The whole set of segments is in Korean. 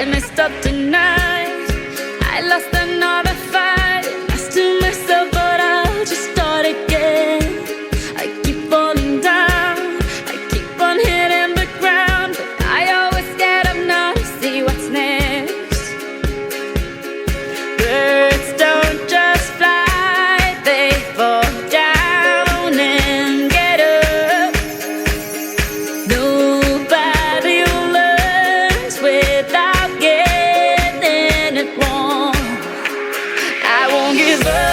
I messed up tonight. don't give up.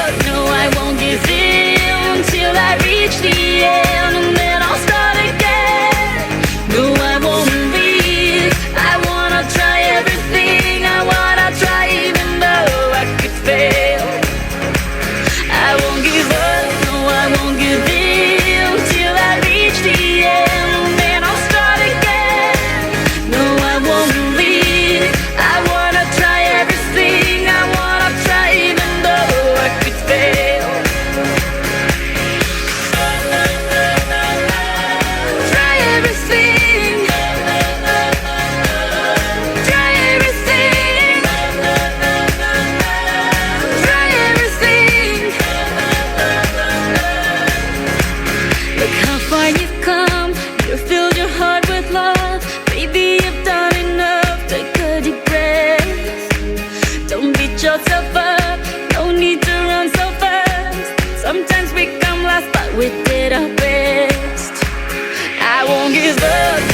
yourself up. No need to run so fast. Sometimes we come last, but we did our best. I won't give up.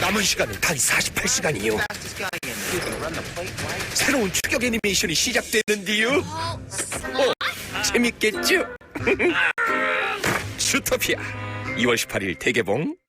남은 시간은 단 48시간이요. 새로운 추격 애니메이션이 시작됐는데요. 어, 재밌겠죠? 슈터피아 2월 18일 대개봉.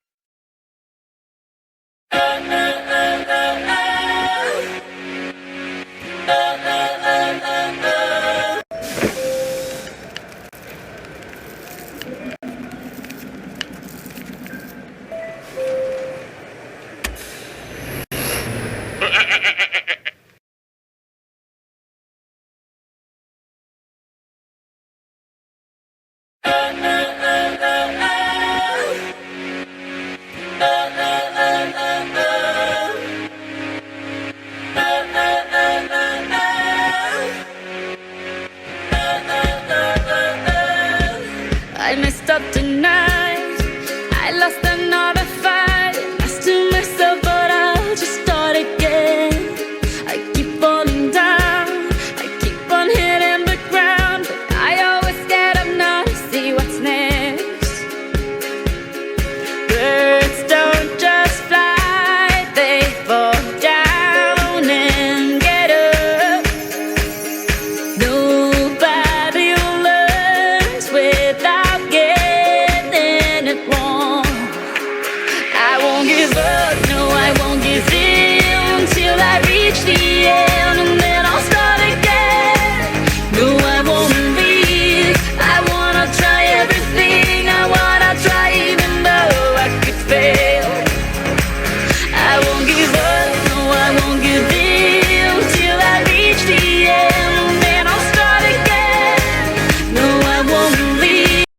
up tonight.